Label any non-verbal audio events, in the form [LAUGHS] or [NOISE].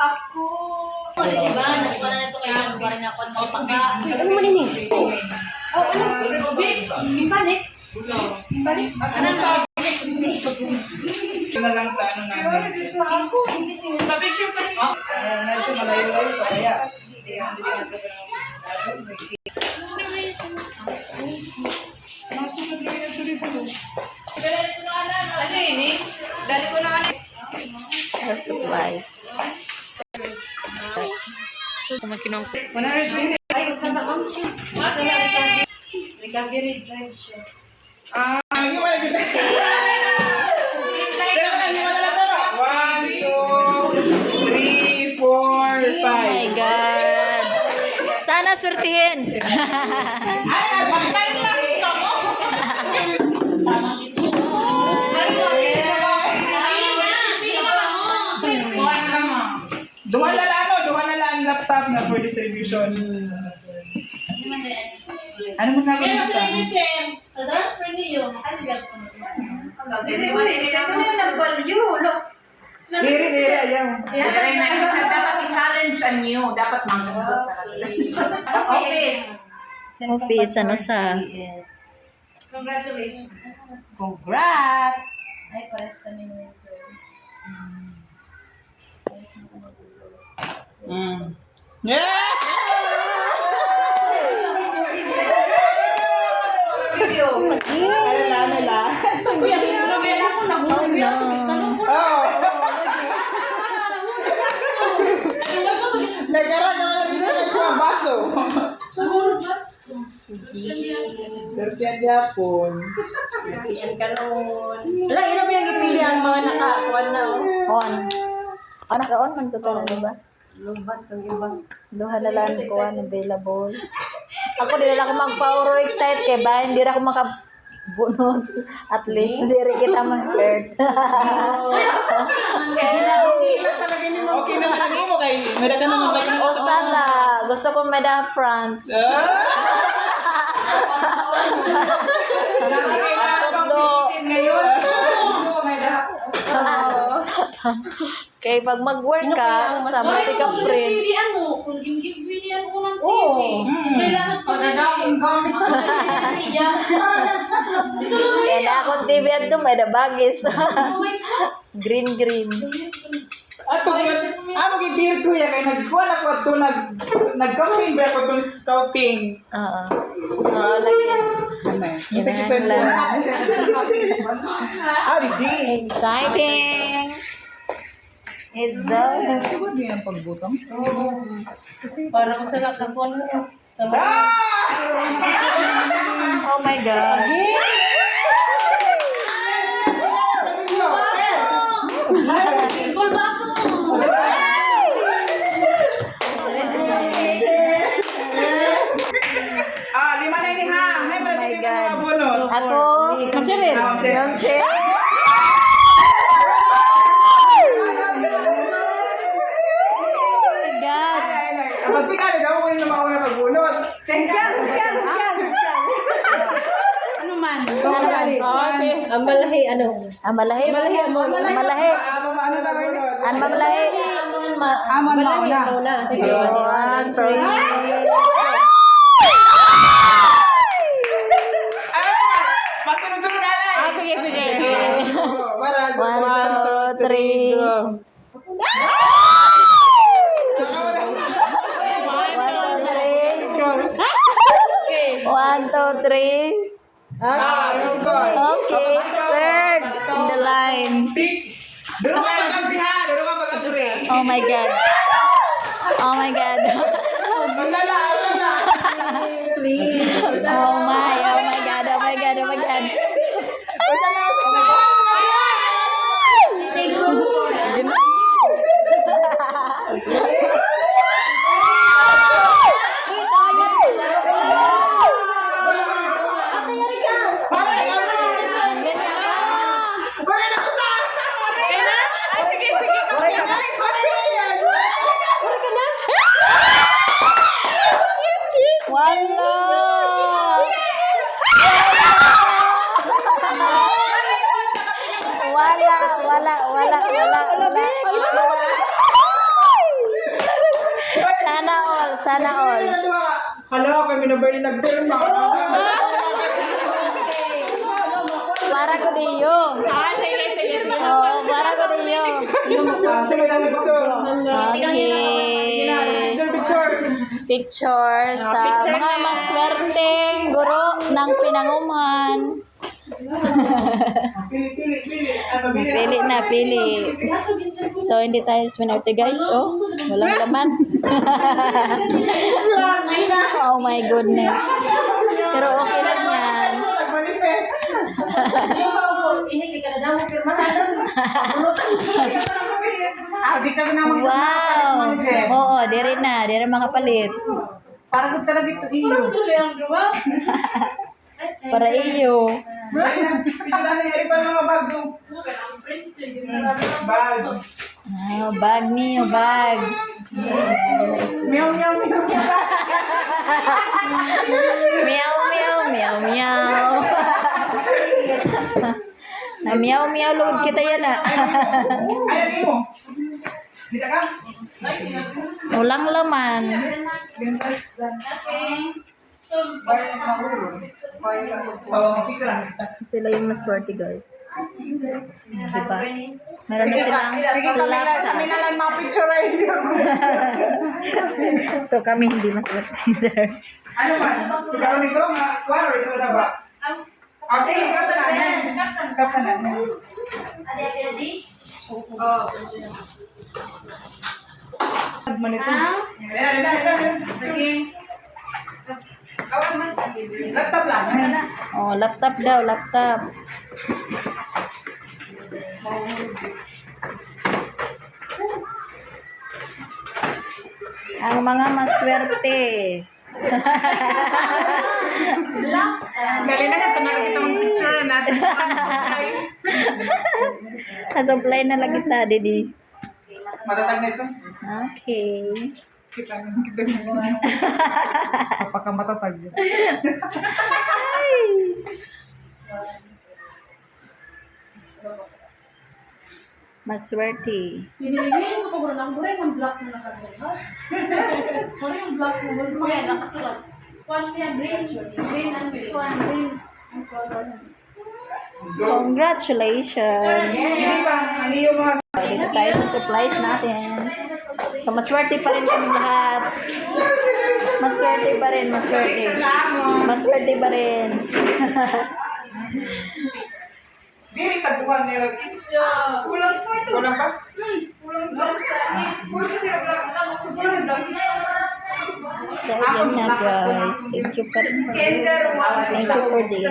Ako. O, di ba? Nakuha na ito kayo. Nakuha rin ako ng pagka. Ano man ini? Oh, ano? Imbalik. Imbalik. Ano sa? Ito na lang sa ano namin. Dito ako. Picture pa rin. medyo malayo-layo pa kaya. Hindi ang yung tuloy dito. Ano ini? Dali ko na ano. Supplies. Kumakinong. 120. Ay, usan na kami siya. Usan na ito. Recovery drive siya. Ah, lagi mo lagi siya. Pero lagi mo na lang to. One, two, three, four, Oh my five. God. Sana surtihin. [LAUGHS] Ay, Na ano, duha na lang ang laptop na for distribution. Ano mo namin Pero isa? sa Vincent, transfer niyo. Hindi mo rin. Hindi ko na nag-value. Look. Diri, diri, ayaw. Very nice. Dapat i-challenge ang new. Dapat mag-sagot Office. Office, ano sa... Congratulations. Congrats! Ay, pares kami ng Mm. Yeah! Video. Ano lang, ano lang. Kuya, novela ko na no. Sa loob! Ano Nagkaroon ka na rin ng baso. Sa hulog ba? Serpian yapon. Yan ka noon. Wala, ina mo yung ipili ang mga nakakuan na. oh. On. Oh, naka-on man ko to, di ba? Lubat ang iba. Duha na lang ko available. Ako di na ako magpa-oro excite kay ba hindi ra ako makabunot. At least diri kita ma-hurt. Okay na lang mo kay Mera ka naman ba o sana, gusto ko may da front. [LAUGHS] Tatlo. Ngayon. [LAUGHS] Gusto ko may [LAUGHS] dahap. Kay pag mag-work ka, sama si ka friend. Pilihan mo, kung gimgim-pilihan ko ng Oo. TV. Kasi lahat pa na Ang gamit ko. Kaya na akong TV at doon, may nabagis. green, green. Ato ko, ah, mag-beer ko yan, kaya nagkuha na ko ito, nag, nag-camping ba ako itong scouting. Oo. Oo, lagi. Ano eh? Ginahan lang. [LAUGHS] Ah, di. Exciting! It's so... Siguro din ang pagbutang. Para ko sa lahat ng kono. Sa mga Ah! [LAUGHS] Oh my God. Ah, lima na ini ha. Hay, Oh pala my tingin God. mga bunot. Ako, Kachirin. Ah, okay. yung chair. Oh my God. Ay, ay, ay. Ang pagpikali, daw ko rin naman ako na magbunot. Ano man? Ano ba? Oo, si... Ang malahi, ano? Ah, malahi. Malahi. Malahi. Ah, ano daw? Ano ba malahi? Amon mauna. Sige, one, three. Ah, masunod-sunod na lang. Ah, sige, sige. One, two, three. Ako na. One, two, three. Ah, yung. Okay, third in the line. Doon ka mag-ampi ha. Doon ka mag-ampi. Oh my God. Oh my God. Masala, wala, wala, wala, wala, wala. Sana all, sana all. Hala, kami na ba'y nagpirma? Para ko diyo. Ah, sige, sige, sige. Para ko diyo. Sige na, picture. Sige. Picture, picture. Sa mga maswerteng guro ng pinanguman. Pili, pili, pili. Pili. Pili na, pili. So, hindi tayo swinerte guys. Oh, walang laman. [LAUGHS] oh my goodness. Pero okay lang yan. Ah, Wow! Oo, diri na. Diri mga palit. Para sa talaga ito iyo. [LAUGHS] Para iyo. Picture namin. Ay, pa mga bag do. Bag. Ah, bag niyo, bag. Meow, meow, meow. Meow, meow, meow, meow. Na meow, meow, lugod kita yan ah. Ay, lagi mo. Kita ka? Ulang laman. Namin. Sila yung maswerte guys. Diba? Meron na silang Sige, laptop. kami na lang mapicture ay [LAUGHS] So kami hindi maswerte either. Ano man? Siguro nito, or isa na ba? Ah, sige, kapta na. Kapta na. Ayan, ayan, ayan, ayan. Laptop lang. Oh, laptop daw, laptop. Ang mga maswerte. Gali na nga, tanaga kita mga picture natin. Supply na lang kita, Didi. Matatag na ito. Okay. Kita na kita na. Kapag matatag. Maswerte. Pinilihin ko pag lang buhay ng block na nakasulat. Sorry yung block mo buhay. Mga nakasulat. One yan, green. Green and one green. Ang color. Congratulations! Pa, mga Dito tayo sa supplies natin. So, maswerte pa rin kami lahat. Maswerte pa rin, maswerte. Maswerte pa rin. [LAUGHS] Dili taguhan ni Ragis. Kulang po ito. Kulang pa? Kulang anis. Kulang kasi ang block. Alam mo, siguro yung block. So, yan na guys. Thank you pa rin. Thank you for this.